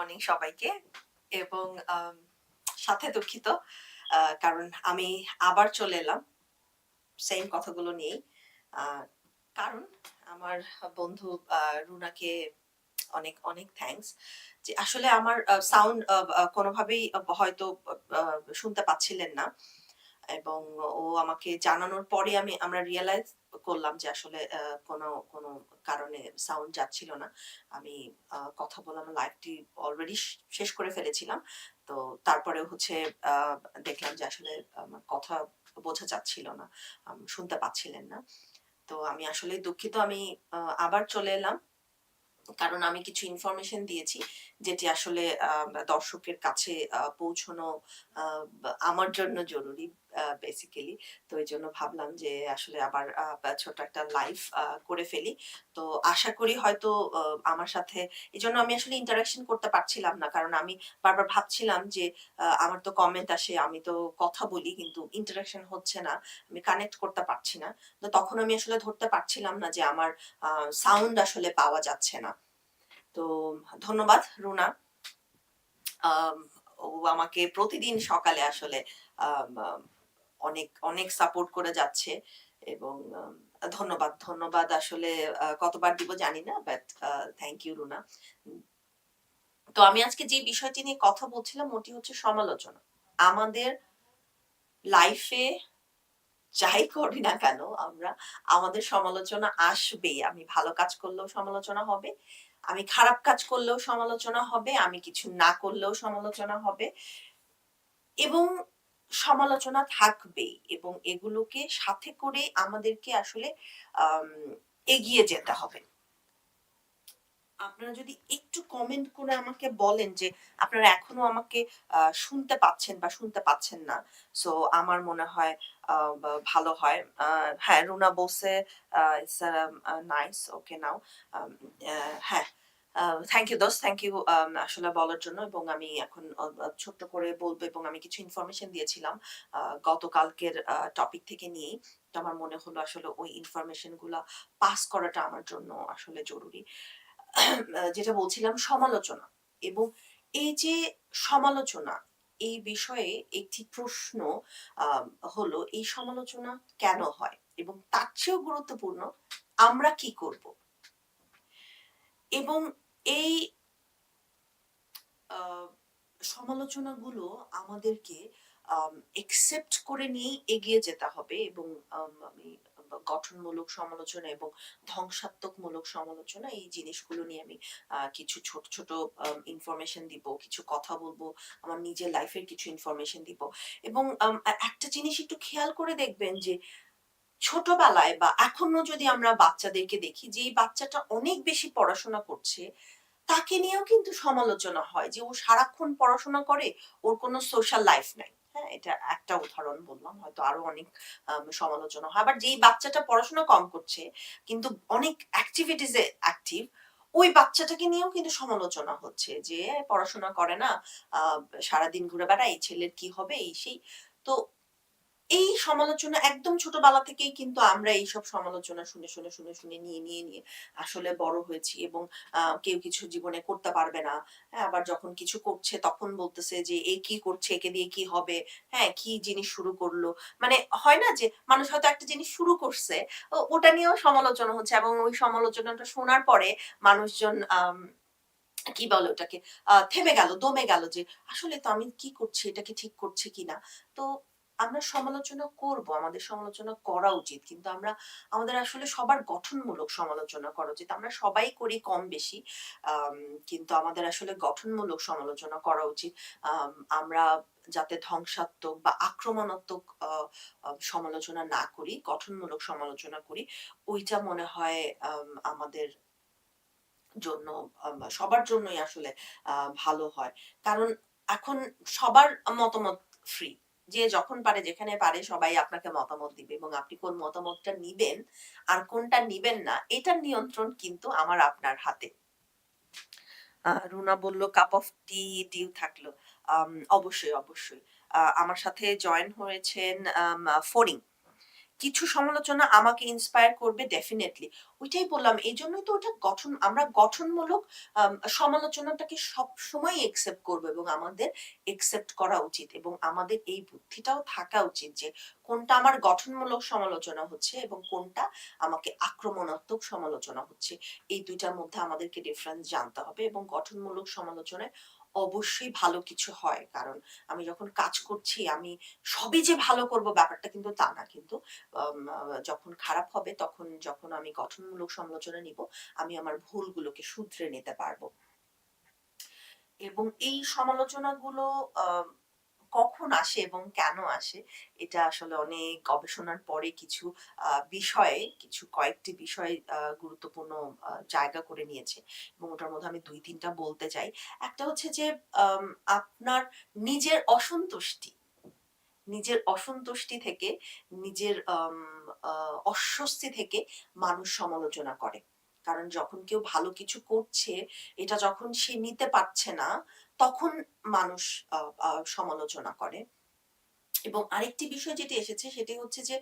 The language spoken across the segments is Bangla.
মর্নিং সবাইকে এবং সাথে দুঃখিত কারণ আমি আবার চলে এলাম। সেম কথাগুলো নিয়েই। কারণ আমার বন্ধু রুনাকে অনেক অনেক থ্যাঙ্কস যে আসলে আমার সাউন্ড কোনোভাবেই হয়তো শুনতে পাচ্ছিলেন না। এবং ও আমাকে জানানোর পরে আমি, আমরা রিয়েলাইজ করলাম যে আসলে কোনো কোনো কারণে সাউন্ড যাচ্ছিল না। আমি কথা বললাম লাইভটি অলরেডি শেষ করে ফেলেছিলাম। তো তারপরে হচ্ছে দেখলাম যে আসলে আমার কথা বোঝা যাচ্ছিল না শুনতে পাচ্ছিলেন না। তো আমি আসলে দুঃখিত, আমি আবার চলে এলাম। কারণ আমি কিছু ইনফরমেশন দিয়েছি, যেটি আসলে দর্শকের কাছে পৌঁছানো আমার জন্য জরুরি। বেসিক্যালি তো এই জন্য ভাবলাম যে আসলে আবার ছোট একটা লাইভ করে ফেলি। তো আশা করি হয়তো আমার সাথে, এই জন্য আমি আসলে ইন্টারাকশন করতে পারছিলাম না। কারণ আমি বারবার ভাবছিলাম যে আমার তো কমেন্ট আসে, আমি তো কথা বলি, কিন্তু ইন্টারাকশন হচ্ছে না, আমি কানেক্ট করতে পারছি না। তো তখন আমি আসলে ধরতে পারছিলাম না যে আমার সাউন্ড আসলে পাওয়া যাচ্ছে না। তো ধন্যবাদ, রুনা। ও আমাকে প্রতিদিন সকালে আসলে অনেক অনেক সাপোর্ট করে যাচ্ছে এবং ধন্যবাদ ধন্যবাদ আসলে কতবার দিব জানি না বাট থ্যাংক ইউ রুনা। তো আমি আজকে যে বিষয়টি নিয়ে কথা বলছিলাম ওটি হচ্ছে সমালোচনা। আমাদের লাইফে যাই করি না কেন আমরা, আমাদের সমালোচনা আসবেই। আমি ভালো কাজ করলেও সমালোচনা হবে, আমি খারাপ কাজ করলেও সমালোচনা হবে, আমি কিছু না করলেও সমালোচনা হবে এবং সমালোচনা থাকবে এবং এগুলোকে সাথে করে আমাদেরকে আসলে এগিয়ে যেতে হবে। আপনারা যদি একটু কমেন্ট করে আমাকে বলেন যে, আপনারা এখনও আমাকে শুনতে পাচ্ছেন বা শুনতে পাচ্ছেন না। সো আমার মনে হয় ভালো হয়। হ্যাঁ Runa it's nice okay now হ্যাঁ থ্যাংক ইউ দোস্ত থ্যাংক ইউ আসলে বলার জন্য এবং আমি এখন ছোট্ট করে বলব এবং আমি কিছু ইনফরমেশন দিয়েছিলাম গতকালকের টপিক থেকে নিয়েই। আমার মনে হলো আসলে ওই ইনফরমেশনগুলা পাস করাটা আমার জন্য আসলে জরুরি। যেটা বলছিলাম, সমালোচনা এবং এই যে সমালোচনা, এই বিষয়ে একটি প্রশ্ন হলো, এই সমালোচনা কেন হয় এবং তার চেয়েও গুরুত্বপূর্ণ, আমরা কি করব? এবং এই সমালোচনাগুলো আমাদেরকে একসেপ্ট করে নিয়ে এগিয়ে যেতে হবে এবং, আমি গঠনমূলক সমালোচনা এবং ধ্বংসাত্মকমূলক সমালোচনা এই জিনিসগুলো নিয়ে আমি কিছু ছোট ছোট ইনফরমেশন দিব, কিছু কথা বলব, আমার নিজের লাইফের কিছু ইনফরমেশন দিব এবং একটা জিনিস একটু খেয়াল করে দেখবেন যে ছোটবেলায় বা এখনও যদি আমরা বাচ্চাদেরকে দেখি যে এই বাচ্চাটা অনেক বেশি পড়াশোনা করছে, তাকে নিয়েও কিন্তু সমালোচনা হয় যে ও সারাক্ষণ পড়াশোনা করে, ওর কোনো সোশ্যাল লাইফ নাই। হ্যাঁ এটা একটা উদাহরণ বললাম, হয়তো আরও অনেক সমালোচনা হয়। আবার যেই বাচ্চাটা পড়াশোনা কম করছে, কিন্তু অনেক অ্যাক্টিভিটিসে অ্যাক্টিভ ওই বাচ্চাটাকে নিয়েও কিন্তু সমালোচনা হচ্ছে যে পড়াশোনা করে না সারাদিন ঘুরে বেড়ায়, এই ছেলের কি হবে, এই সেই। তো এই সমালোচনা একদম ছোটবেলা থেকেই কিন্তু আমরা এইসব সমালোচনা শুনে শুনে শুনে শুনে নিয়ে নিয়ে নিয়ে আসলে বড় হয়েছি এবং আহ, কেউ কিছু জীবনে করতে পারবে না। হ্যাঁ আবার যখন কিছু করছে তখন বলতেছে যে এ কি করছে? একে দিয়ে কি হবে? হ্যাঁ কি জিনিস শুরু করল? মানে হয় না যে মানুষ হয়তো একটা জিনিস শুরু করছে ওটা নিয়েও সমালোচনা হচ্ছে এবং ওই সমালোচনাটা শোনার পরে মানুষজন আম, কি বলে ওটাকে আহ, থেমে গেল দমে গেল যে আসলে তো আমি কি করছি? এটাকে ঠিক করছে কিনা? তো আমরা সমালোচনা করব আমাদের সমালোচনা করা উচিত। কিন্তু আমরা আমাদের আসলে সবার গঠনমূলক সমালোচনা করা উচিত। আমরা সবাই করি কম বেশি কিন্তু আমাদের আসলে গঠনমূলক সমালোচনা করা উচিত। আম, আমরা যাতে ধ্বংসাত্মক বা আক্রমণাত্মক সমালোচনা না করি গঠনমূলক সমালোচনা করি ওইটা মনে হয় আম, আমাদের জন্য সবার জন্যই আসলে ভালো হয়। কারণ এখন সবার মতামত ফ্রি যে যখন পারে, যেখানে পারে সবাই আপনাকে মতামত দিবে এবং আপনি কোন মতামতটা নিবেন আর কোনটা নিবেন না, এটার নিয়ন্ত্রণ কিন্তু আমার আপনার হাতে। রুনা বলল কাপ অফ টি ডিউ থাকল। অবশ্যই অবশ্যই। আমার সাথে জয়েন হয়েছেন ফরিং কিছু সমালোচনা আমাকে ইন্সপায়ার করবে ডেফিনেটলি ওইটাই বললাম এই জন্যই তো ওটা গঠন, আমরা গঠনমূলক সমালোচনাটাকে সব সময় একসেপ্ট করব এবং আমাদের একসেপ্ট করা উচিত এবং আমাদের এই বুদ্ধিটাও থাকা উচিত যে কোনটা আমার গঠনমূলক সমালোচনা হচ্ছে এবং কোনটা আমাকে আক্রমণাত্মক সমালোচনা হচ্ছে। এই দুইটার মধ্যে আমাদেরকে ডিফারেন্স জানতে হবে এবং গঠনমূলক সমালোচনায় অবশ্যই ভালো কিছু হয়। কারণ আমি যখন কাজ করছি, আমি সবই যে ভালো করব ব্যাপারটা কিন্তু তা না। কিন্তু যখন খারাপ হবে, তখন যখন আমি গঠনমূলক সমালোচনা নিব, আমি আমার ভুলগুলোকে শুধরে নিতে পারব। এবং এই সমালোচনাগুলো কখন আসে এবং কেন আসে এটা আসলে অনেক গবেষণার পরে কিছু বিষয়ে কিছু কয়েকটি বিষয় গুরুত্বপূর্ণ জায়গা করে নিয়েছে এবং ওটার মধ্যে আমি দুই তিনটা বলতে চাই। একটা হচ্ছে যে আপনার নিজের অসন্তুষ্টি নিজের অসন্তুষ্টি থেকে নিজের আহ, অস্বস্তি থেকে মানুষ সমালোচনা করে। কারণ যখন কেউ ভালো কিছু করছে এটা যখন সে নিতে পারছে না তখন মানুষ সমালোচনা করে। এবং আরেকটি বিষয় যেটি এসেছে সেটি হচ্ছে যে,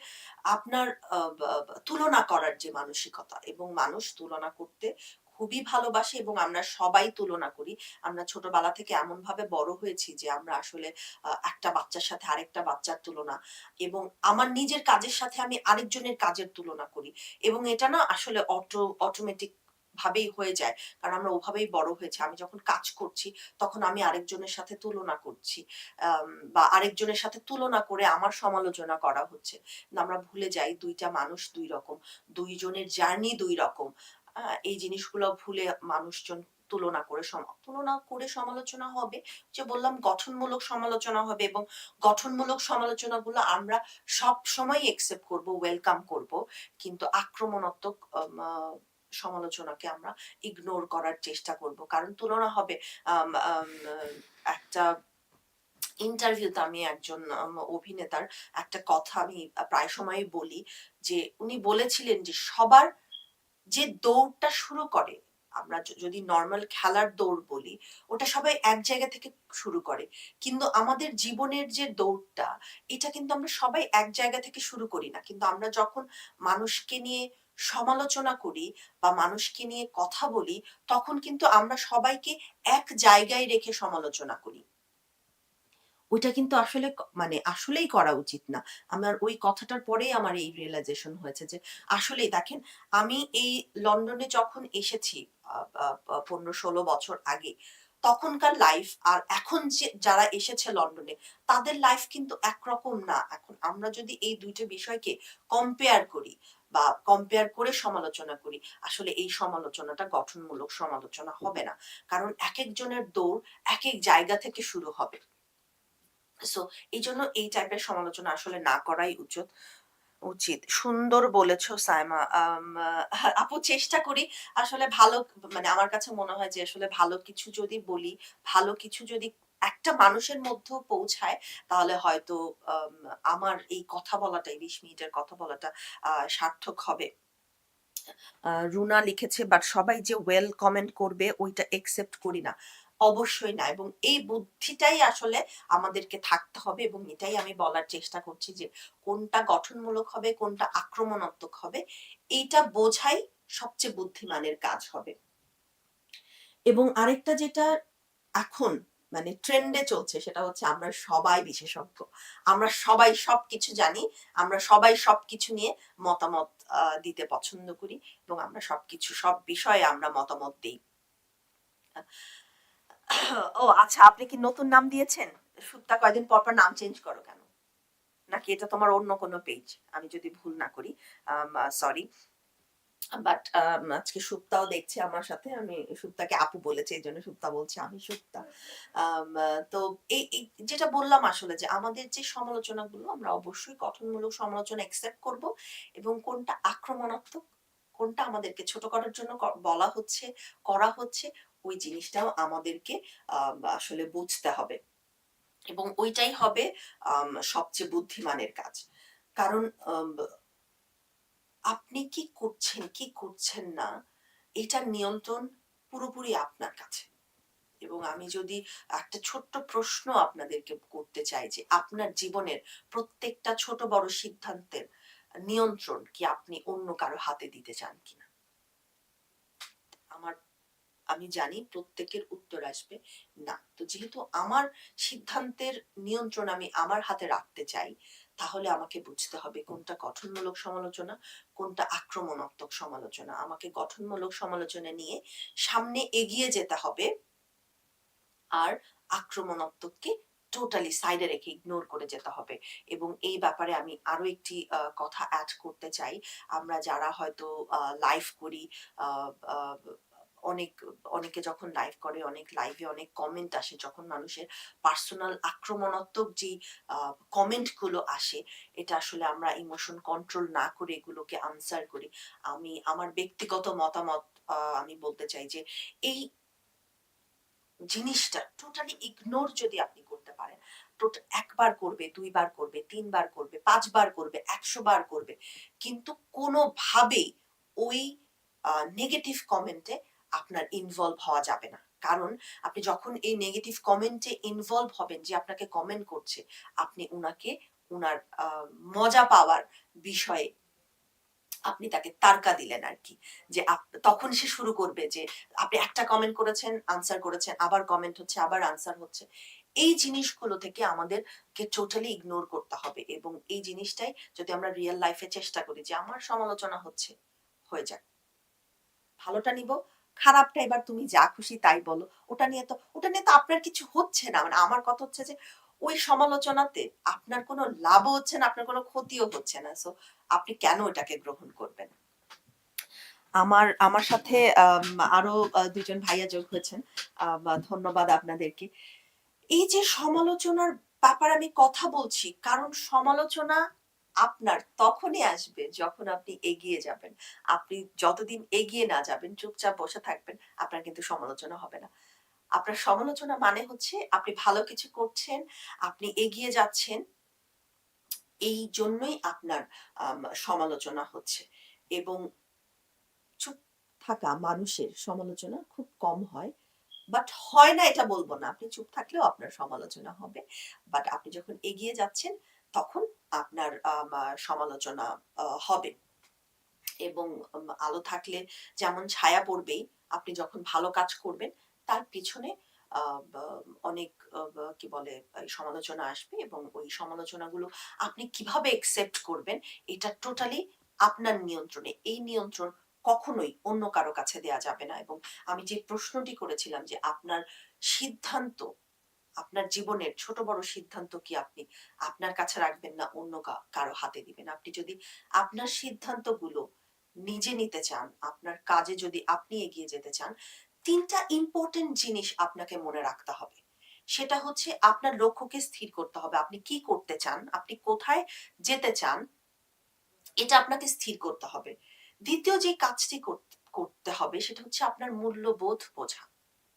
আপনার তুলনা করার যে মানসিকতা এবং মানুষ তুলনা করতে খুবই ভালোবাসে এবং আমরা সবাই তুলনা করি। আমরা ছোটবেলা থেকে এমন ভাবে বড় হয়েছি যে, আমরা আসলে একটা বাচ্চার সাথে আরেকটা বাচ্চার তুলনা এবং আমার নিজের কাজের সাথে আমি আরেকজনের কাজের তুলনা করি এবং এটা না আসলে অটো অটোমেটিক ভাবেই হয়ে যায়। কারণ আমরা ওভাবেই বড় হয়েছে। আমি যখন কাজ করছি, তখন আমি আরেকজনের সাথে তুলনা করছি। বা আরেকজনের সাথে তুলনা করে আমার সমালোচনা করা হচ্ছে। আমরা ভুলে যাই, দুইটা মানুষ দুই রকম, দুইজনের জার্নি দুই রকম। এই জিনিসগুলো ভুলে মানুষজন তুলনা করে তুলনা করে সমালোচনা হবে। যে বললাম, গঠনমূলক সমালোচনা হবে এবং গঠনমূলক সমালোচনাগুলো আমরা সব সময় একসেপ্ট করব ওয়েলকাম করব। কিন্তু আক্রমণাত্মক সমালোচনাকে আমরা ইগনোর করার চেষ্টা করব। কারণ তুলনা হবে একটা ইন্টারভিউতে আমি একজন অভিনেতার একটা কথা আমি প্রায় সময়ই বলি যে উনি বলেছিলেন যে সবার যে দৌড়টা শুরু করে, আমরা যদি নর্মাল খেলার দৌড় বলি, ওটা সবাই এক জায়গা থেকে শুরু করে। কিন্তু আমাদের জীবনের যে দৌড়টা, এটা কিন্তু আমরা সবাই এক জায়গা থেকে শুরু করি না। কিন্তু আমরা যখন মানুষকে নিয়ে সমালোচনা করি বা মানুষকে নিয়ে কথা বলি, তখন কিন্তু আমরা সবাইকে এক জায়গায় রেখে সমালোচনা করি। ওইটা কিন্তু আসলে মানে আসলেই করা উচিত না। আমার ওই কথাটার পরেই আমার এই রিয়েলাইজেশন হয়েছে যে, আসলেই দেখেন, আমি এই লন্ডনে যখন এসেছি পনেরো ষোলো বছর আগে, তখনকার লাইফ আর এখন যে, যারা এসেছে লন্ডনে, তাদের লাইফ কিন্তু একরকম না। এখন আমরা যদি এই দুইটা বিষয়কে কম্পেয়ার করি বা কম্পেয়ার করে সমালোচনা করি। আসলে এই সমালোচনাটা গঠনমূলক সমালোচনা হবে না। কারণ এক একজনের দৌড় এক এক জায়গা থেকে শুরু হবে। সো এই জন্য এই টাইপের সমালোচনা আসলে না করাই উচিত উচিত। সুন্দর বলেছ, সাইমা। আপু চেষ্টা করি আসলে ভালো মানে আমার কাছে মনে হয় যে আসলে ভালো কিছু যদি বলি, ভালো কিছু যদি একটা মানুষের মধ্যেও পৌঁছায় তাহলে হয়তো আম, আমার এই কথা বলাটা এই বিশ মিনিটের কথা বলাটা সার্থক হবে। রুনা লিখেছে বাট সবাই যে ওয়েল কমেন্ট করবে ওইটা একসেপ্ট করি না। অবশ্যই না এবং এই বুদ্ধিটাই আসলে আমাদেরকে থাকতে হবে এবং এটাই আমি বলার চেষ্টা করছি যে কোনটা গঠনমূলক হবে কোনটা আক্রমণাত্মক হবে এইটা বোঝাই সবচেয়ে বুদ্ধিমানের কাজ হবে। এবং আরেকটা যেটা এখন মানে ট্রেন্ডে চলছে সেটা হচ্ছে আমরা সবাই বিশেষজ্ঞ। আমরা সবাই সবকিছু জানি, আমরা সবাই সবকিছু নিয়ে মতামত দিতে পছন্দ করি এবং আমরা সবকিছু, সব বিষয়ে আমরা মতামত দিই। ও আচ্ছা আপনি কি নতুন নাম দিয়েছেন? সুত্তা কয়দিন পর পর নাম চেঞ্জ করো কেন? নাকি এটা তোমার অন্য কোনো পেজ আমি যদি ভুল না করি সরি বাট আজকে সুপ্তাও দেখছে আমার সাথে। আমি সুপ্তাকে আপু এই জন্য সুপ্তা বলছে আমি সুপ্তা। তো এই যেটা বললাম আসলে যে আমাদের যে সমালোচনাগুলো আমরা অবশ্যই গঠনমূলক সমালোচনা একসেপ্ট করব এবং কোনটা আক্রমণাত্মক কোনটা আমাদেরকে ছোট করার জন্য বলা হচ্ছে করা হচ্ছে ওই জিনিসটাও আমাদেরকে আম, আসলে বুঝতে হবে। এবং ওইটাই হবে সবচেয়ে বুদ্ধিমানের কাজ। কারণ আপনি কি করছেন কি করছেন না এটার নিয়ন্ত্রণ পুরোপুরি আপনার কাছে। এবং আমি যদি একটা ছোট্ট প্রশ্ন আপনাদেরকে করতে চাই যে আপনার জীবনের প্রত্যেকটা ছোট বড় সিদ্ধান্তের নিয়ন্ত্রণ কি আপনি অন্য কারও হাতে দিতে চান কিনা? আমার, আমি জানি প্রত্যেকের উত্তর আসবে না। তো যেহেতু আমার সিদ্ধান্তের নিয়ন্ত্রণ আমি আমার হাতে রাখতে চাই তাহলে আমাকে বুঝতে হবে কোনটা গঠনমূলক সমালোচনা, কোনটা আক্রমণাত্মক সমালোচনা। আমাকে গঠনমূলক সমালোচনা নিয়ে সামনে এগিয়ে যেতে হবে আর আক্রমণাত্মককে টোটালি সাইডে রেখে ইগনোর করে যেতে হবে। এবং এই ব্যাপারে আমি আরও একটি কথা অ্যাড করতে চাই। আমরা যারা হয়তো লাইভ করি অনেক, অনেকে যখন লাইভ করে, অনেক লাইভে অনেক কমেন্ট আসে, যখন মানুষের পার্সোনাল আক্রমণাত্মক যে কমেন্টগুলো আসে, এটা আসলে আমরা ইমোশন কন্ট্রোল না করে এগুলোকে আনসার করি। আমি, আমার ব্যক্তিগত মতামত আমি বলতে চাই যে, এই জিনিসটা টোটালি ইগনোর যদি আপনি করতে পারেন একবার করবে, দুইবার করবে, তিনবার করবে, পাঁচবার করবে একশো বার করবে, কিন্তু কোনোভাবেই ওই নেগেটিভ কমেন্টে আপনার ইনভলভ হওয়া যাবে না। কারণ আপনি যখন এই নেগেটিভ কমেন্টে ইনভলভ হবেন, যে আপনাকে কমেন্ট করছে, আপনি উনাকে, উনার মজা পাওয়ার বিষয়ে আপনি তাকে তারকা দিলেন আর কি যে তখন সে শুরু করবে যে আপনি একটা কমেন্ট করেছেন আনসার করেছেন, আবার কমেন্ট হচ্ছে, আবার আনসার হচ্ছে। এই জিনিসগুলো থেকে আমাদেরকে টোটালি ইগনোর করতে হবে এবং এই জিনিসটাই যদি আমরা রিয়েল লাইফে চেষ্টা করি যে আমার সমালোচনা হচ্ছে, হয়ে যাক। ভালোটা নিব খারাপটা এবার তুমি যা খুশি তাই বলো। ওটা নিয়ে তো, ওটা নিয়ে তো আপনার কিছু হচ্ছে না। মানে আমার কথা হচ্ছে যে, ওই সমালোচনাতে আপনার কোনো লাভও হচ্ছে না, আপনার কোনো ক্ষতিও হচ্ছে না। সো আপনি কেন এটাকে গ্রহণ করবেন? আমার আমার সাথে আরও দুজন ভাইয়া যোগ হয়েছেন। ধন্যবাদ আপনাদেরকে। এই যে সমালোচনার ব্যাপারে আমি কথা বলছি, কারণ সমালোচনা আপনার তখনই আসবে যখন আপনি এগিয়ে যাবেন। আপনি যতদিন এগিয়ে না যাবেন, চুপচাপ বসে থাকবেন, আপনার কিন্তু সমালোচনা হবে না। আপনার সমালোচনা মানে হচ্ছে আপনি ভালো কিছু করছেন, আপনি এগিয়ে যাচ্ছেন, এই জন্যই আপনার সমালোচনা হচ্ছে। এবং চুপ থাকা মানুষের সমালোচনা খুব কম হয়। বাট হয় না এটা বলব না। আপনি চুপ থাকলেও আপনার সমালোচনা হবে। বাট আপনি যখন এগিয়ে যাচ্ছেন তখন আপনার সমালোচনা হবে। এবং আলো থাকলে যেমন ছায়া পড়বেই, আপনি যখন ভালো কাজ করবেন, তার পিছনে অনেক কি বলে সমালোচনা আসবে এবং ওই সমালোচনাগুলো আপনি কীভাবে একসেপ্ট করবেন, এটা টোটালি আপনার নিয়ন্ত্রণে। এই নিয়ন্ত্রণ কখনোই অন্য কারও কাছে দেয়া যাবে না এবং আমি যে প্রশ্নটি করেছিলাম যে আপনার সিদ্ধান্ত আপনার জীবনের ছোট বড় সিদ্ধান্ত কি আপনি আপনার কাছে রাখবেন না? অন্য কারও হাতে দিবেন? আপনি যদি আপনার সিদ্ধান্তগুলো নিজে নিতে চান, আপনার কাজে যদি আপনি এগিয়ে যেতে চান, তিনটা ইম্পর্টেন্ট জিনিস আপনাকে মনে রাখতে হবে। সেটা হচ্ছে আপনার লক্ষ্যকে স্থির করতে হবে। আপনি কি করতে চান? আপনি কোথায় যেতে চান? এটা আপনাকে স্থির করতে হবে। দ্বিতীয় যে কাজটি করতে হবে সেটা হচ্ছে আপনার মূল্যবোধ বোঝা।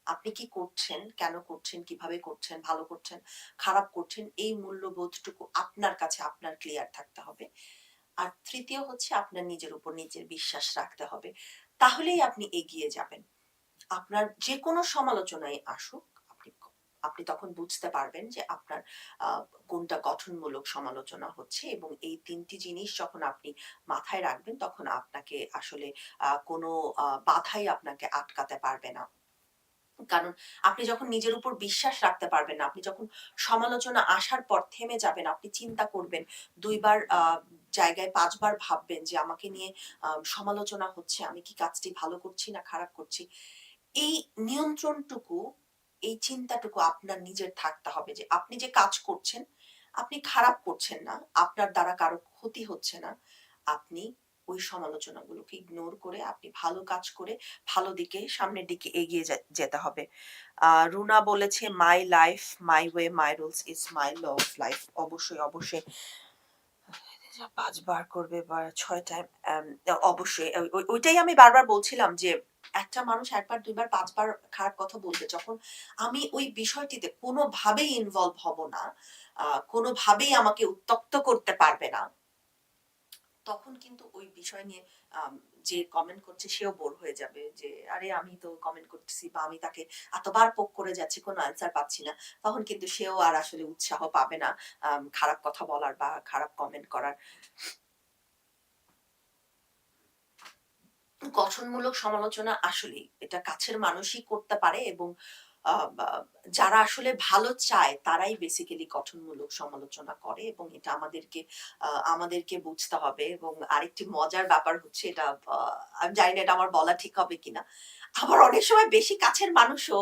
আপনি কি করছেন, কেন করছেন, কীভাবে করছেন, ভালো করছেন, খারাপ করছেন, এই মূল্যবোধটুকু আপনার কাছে আপনার ক্লিয়ার থাকতে হবে। আর তৃতীয় হচ্ছে আপনার নিজের উপর নিজের বিশ্বাস রাখতে হবে। তাহলেই আপনি এগিয়ে যাবেন। আপনার যে কোনো সমালোচনায় আসুক, আপনি আপনি তখন বুঝতে পারবেন যে আপনার কোনটা গঠনমূলক সমালোচনা হচ্ছে এবং এই তিনটি জিনিস যখন আপনি মাথায় রাখবেন, তখন আপনাকে আসলে কোনো বাধাই আপনাকে আটকাতে পারবে না। কারণ আপনি যখন নিজের উপর বিশ্বাস রাখতে পারবেন না, আপনি যখন সমালোচনা আসার পর থেমে যাবেন, আপনি চিন্তা করবেন, দুইবার জায়গায় পাঁচবার ভাববেন যে আমাকে নিয়ে সমালোচনা হচ্ছে, আমি কি কাজটি ভালো করছি না খারাপ করছি, এই নিয়ন্ত্রণটুকু, এই চিন্তাটুকু আপনার নিজের থাকতে হবে যে আপনি যে কাজ করছেন, আপনি খারাপ করছেন না, আপনার দ্বারা কারও ক্ষতি হচ্ছে না, আপনি ওই সমালোচনাগুলোকে ইগনোর করে আপনি ভালো কাজ করে ভালো দিকে সামনের দিকে এগিয়ে যেতে হবে। রুনা বলেছে my life my way my rules is my law of life অবশ্যই অবশ্যই। পাঁচবার করবে বা ছয় টাইম অবশ্যই। ওই- ওই- ওইটাই আমি বারবার বলছিলাম যে, একটা মানুষ একবার, দুইবার, পাঁচবার খারাপ কথা বলবে যখন আমি ওই বিষয়টিতে কোনোভাবেই ইনভলভ হব না কোনোভাবেই আমাকে উত্তক্ত করতে পারবে না। তখন কিন্তু ওই বিষয় নিয়ে যে কমেন্ট করছে সেও বোর হয়ে যাবে যে, আরে আমি তো কমেন্ট করতেছি বা আমি তাকে এতবার পোক করে যাচ্ছি, কোনো আনসার পাচ্ছি না। তখন কিন্তু সেও আর আসলে উৎসাহ পাবে না খারাপ কথা বলার বা খারাপ কমেন্ট করার। গঠনমূলক সমালোচনা আসলে এটা কাছের মানুষই করতে পারে এবং আহ যারা আসলে ভালো চায় তারাই বেসিক্যালি গঠনমূলক সমালোচনা করে এবং এটা আমাদেরকে আমাদেরকে বুঝতে হবে এবং আরেকটি মজার ব্যাপার হচ্ছে এটা আমি জানি না এটা আমার বলা ঠিক হবে কিনা। আবার অনেক সময় বেশি কাছের মানুষও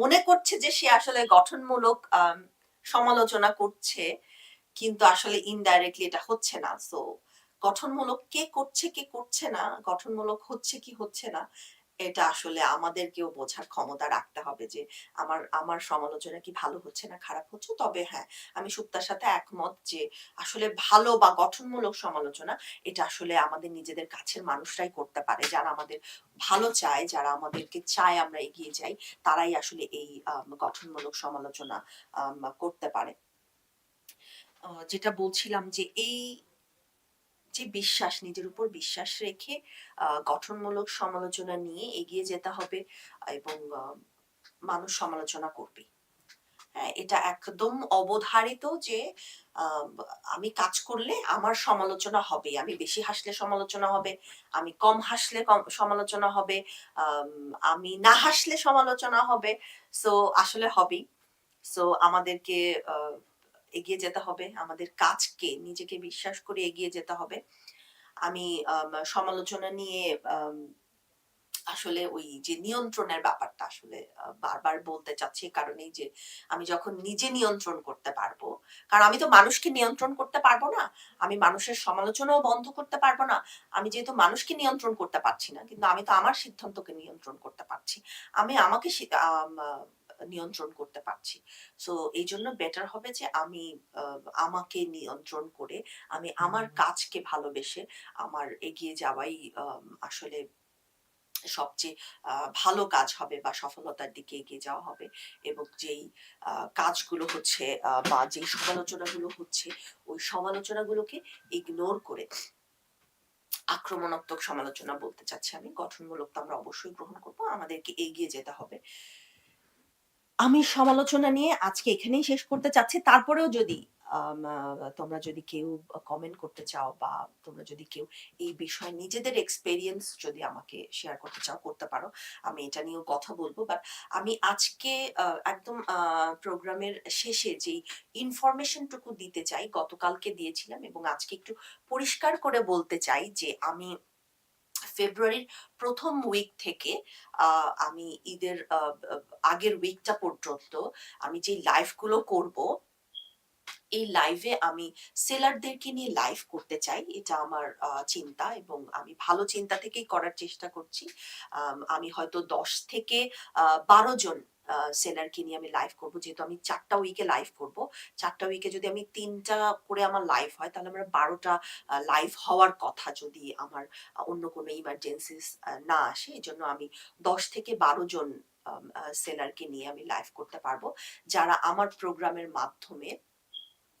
মনে করছে যে সে আসলে গঠনমূলক সমালোচনা করছে। কিন্তু আসলে ইনডাইরেক্টলি এটা হচ্ছে না। সো গঠনমূলক কে করছে, কে করছে না, গঠনমূলক হচ্ছে কি হচ্ছে না, এটা আসলে আমাদেরকেও বোঝার ক্ষমতা রাখতে হবে যে আমার আমার সমালোচনা কি ভালো হচ্ছে না খারাপ হচ্ছে। তবে হ্যাঁ, আমি সুপ্তার সাথে একমত যে আসলে ভালো বা গঠনমূলক সমালোচনা এটা আসলে আমাদের নিজেদের কাছের মানুষরাই করতে পারে। যারা আমাদের ভালো চায়, যারা আমাদেরকে চায় আমরা এগিয়ে যাই, তারাই আসলে এই গঠনমূলক সমালোচনা করতে পারে। যেটা বলছিলাম যে এই যে বিশ্বাস, নিজের উপর বিশ্বাস রেখে গঠনমূলক সমালোচনা নিয়ে এগিয়ে যেতে হবে এবং মানুষ সমালোচনা করবে হ্যাঁ? এটা একদম অবধারিত যে আমি কাজ করলে আমার সমালোচনা হবেই। আমি বেশি হাসলে সমালোচনা হবে, আমি কম হাসলে কম সমালোচনা হবে, আম না হাসলে সমালোচনা হবে। সো আসলে হবেই। সো আমাদেরকে এগিয়ে যেতে হবে। আমাদের কাজকে নিজেকে বিশ্বাস করে এগিয়ে যেতে হবে। আমি সমালোচনা নিয়ে আসলে ওই যে নিয়ন্ত্রণের ব্যাপারটা আসলে বারবার বলতে চাচ্ছি কারণেই যে আমি যখন নিজে নিয়ন্ত্রণ করতে পারব, কারণ আমি তো মানুষকে নিয়ন্ত্রণ করতে পারব না। আমি মানুষের সমালোচনাও বন্ধ করতে পারব না। আমি যেহেতু মানুষকে নিয়ন্ত্রণ করতে পারছি না, কিন্তু আমি তো আমার সিদ্ধান্তকে নিয়ন্ত্রণ করতে পারছি। আমি আমাকে নিয়ন্ত্রণ করতে পারছি। সো এই জন্য বেটার হবে যে আমি আমাকে নিয়ন্ত্রণ করে আমি আমার কাজকে ভালোবেসে আমার এগিয়ে যাওয়াই আসলে সবচেয়ে ভালো কাজ হবে বা সফলতার দিকে এগিয়ে যাওয়া হবে এবং যেই কাজগুলো হচ্ছে বা যেই সমালোচনাগুলো হচ্ছে, ওই সমালোচনাগুলোকে ইগনোর করে আক্রমণাত্মক সমালোচনা বলতে চাচ্ছি আমি। গঠনমূলক তো আমরা অবশ্যই গ্রহণ করব। আমাদেরকে এগিয়ে যেতে হবে। আমি সমালোচনা নিয়ে আজকে এখানেই শেষ করতে চাচ্ছি। তারপরেও যদি তোমরা যদি কেউ কমেন্ট করতে চাও বা তোমরা যদি কেউ এই বিষয়ে নিজেদের এক্সপেরিয়েন্স যদি আমাকে শেয়ার করতে চাও, করতে পারো। আমি এটা নিয়েও কথা বলব বাট আমি আজকে একদম প্রোগ্রামের শেষে যেই ইনফরমেশনটুকু দিতে চাই, গতকালকে দিয়েছিলাম এবং আজকে একটু পরিষ্কার করে বলতে চাই যে আমি ফেব্রুয়ারির প্রথম উইক থেকে আমি ঈদের আগের উইকটা পর্যন্ত আমি যে লাইভগুলো করব, এই লাইভে আমি সেলারদেরকে নিয়ে লাইভ করতে চাই। এটা আমার চিন্তা এবং আমি ভালো চিন্তা থেকেই করার চেষ্টা করছি। আম হয়তো ১০ থেকে বারো ১২ জন সেলারকে নিয়ে আমি লাইভ করব। যেহেতু আমি চারটা উইকে লাইভ করব। চারটা উইকে যদি আমি তিনটা করে আমার লাইভ হয়, তাহলে আমার বারোটা লাইভ হওয়ার কথা যদি আমার অন্য কোনো এমার্জেন্সিস আ না আসে। এজন্য আমি ১০ থেকে ১২ জন সেলারকে নিয়ে আমি লাইভ করতে পারব যারা আমার প্রোগ্রামের মাধ্যমে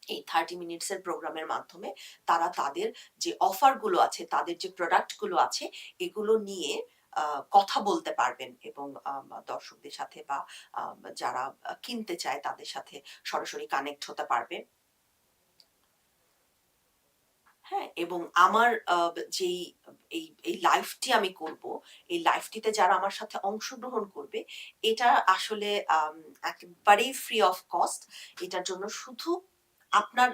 এই 30 মিনিটস এর প্রোগ্রামের মাধ্যমে তারা তাদের যে অফারগুলো আছে, তাদের যে প্রোডাক্টগুলো আছে, এগুলো নিয়ে কথা বলতে পারবেন এবং দর্শকদের সাথে বা যারা কিনতে চায় তাদের সাথে সরাসরি কানেক্ট হতে পারবে। হ্যাঁ? এবং আমার যেই এই এই লাইভটি আমি করব, এই লাইফটিতে যারা আমার সাথে অংশগ্রহণ করবে, এটা আসলে একেবারেই ফ্রি অফ কস্ট। এটার জন্য শুধু আপনার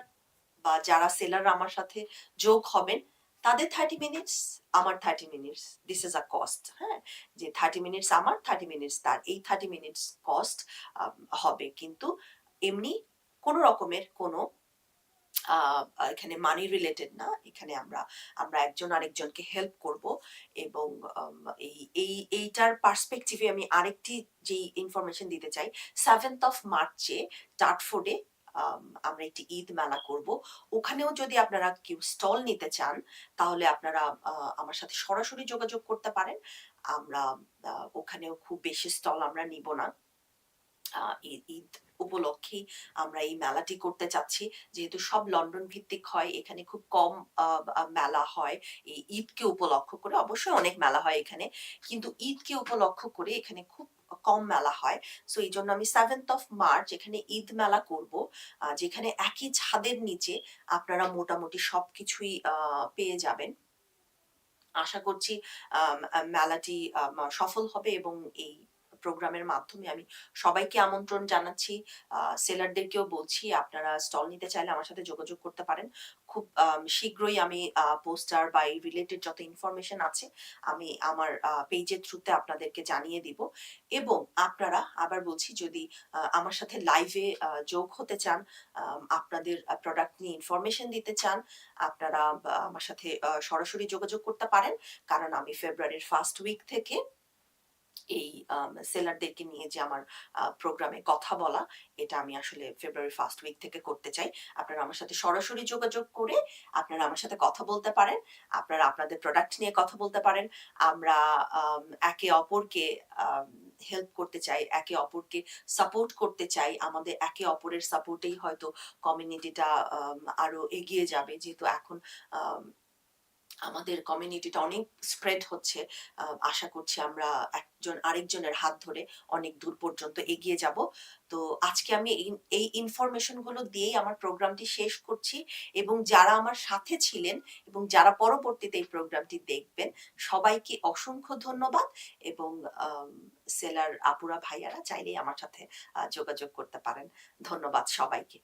বা যারা সেলার আমার সাথে যোগ হবেন, তাদের 30 মিনিটস, আমার 30 minutes. This is a cost, হ্যাঁ? যে 30 মিনিটস আমার, 30 মিনিটস তার। এই 30 মিনিটস কস্ট হবে। কিন্তু এমনি কোন রকমের কোনো এখানে মানি রিলেটেড না। এখানে আমরা আমরা একজন আরেকজনকে হেল্প করব এবং এই এই এইটার পার্সপেক্টিভ আমি আরেকটি যেই ইনফরমেশন দিতে চাই, সেভেন্থ অফ মার্চে টাটফোর্ডে আম আমরা একটি ঈদ মেলা করব। ওখানেও যদি আপনারা কেউ স্টল নিতে চান, তাহলে আপনারা আমার সাথে সরাসরি যোগাযোগ করতে পারেন। আমরা ওখানেও খুব বেশি স্টল আমরা নিব না। ঈদ উপলক্ষে আমরা এই মেলাটি করতে চাচ্ছি। যেহেতু সব লন্ডন ভিত্তিক হয়, এখানে খুব কম মেলা হয়। এই ঈদকে উপলক্ষ করে অবশ্যই অনেক মেলা হয় এখানে। কিন্তু ঈদকে উপলক্ষ করে এখানে খুব কম মেলা হয়। সো এই জন্য আমি সেভেন্থ অফ মার্চ এখানে ঈদ মেলা করব। যেখানে একই ছাদের নিচে আপনারা মোটামুটি সব কিছুই পেয়ে যাবেন। আশা করছি মেলাটি সফল হবে এবং এই প্রোগ্রামের মাধ্যমে আমি সবাইকে আমন্ত্রণ জানাচ্ছি। সেলারদেরকেও বলছি আপনারা স্টল নিতে চাইলে আমার সাথে যোগাযোগ করতে পারেন। খুব শীঘ্রই আমি পোস্টার বা এই রিলেটেড যত ইনফরমেশন আছে আমি আমার পেজের থ্রুতে আপনাদেরকে জানিয়ে দিব। এবং আপনারা আবার বলছি যদি আমার সাথে লাইভে যোগ হতে চান, আপনাদের প্রোডাক্ট নিয়ে ইনফরমেশন দিতে চান, আপনারা আমার সাথে সরাসরি যোগাযোগ করতে পারেন। কারণ আমি ফেব্রুয়ারির ফার্স্ট উইক থেকে এই সেলারদেরকে নিয়ে যে আমার প্রোগ্রামে কথা বলা, এটা আমি আসলে ফেব্রুয়ারির ফার্স্ট উইক থেকে করতে চাই। আপনারা আমার সাথে সরাসরি যোগাযোগ করে আপনারা আমার সাথে কথা বলতে পারেন। আপনারা আপনাদের প্রোডাক্ট নিয়ে কথা বলতে পারেন। আমরা আম একে অপরকে হেল্প করতে চাই, একে অপরকে সাপোর্ট করতে চাই। আমাদের একে অপরের সাপোর্টেই হয়তো কমিউনিটিটা আরও এগিয়ে যাবে। যেহেতু এখন আমাদের কমিউনিটিটা অনেক স্প্রেড হচ্ছে। আশা করছি আমরা একজন আরেকজনের হাত ধরে অনেক দূর পর্যন্ত এগিয়ে যাব। তো আজকে আমি এই এই ইনফরমেশনগুলো দিয়েই আমার প্রোগ্রামটি শেষ করছি এবং যারা আমার সাথে ছিলেন এবং যারা পরবর্তীতে এই প্রোগ্রামটি দেখবেন, সবাইকে অসংখ্য ধন্যবাদ এবং সেলার আপুরা, ভাইয়ারা চাইলেই আমার সাথে যোগাযোগ করতে পারেন। ধন্যবাদ সবাইকে।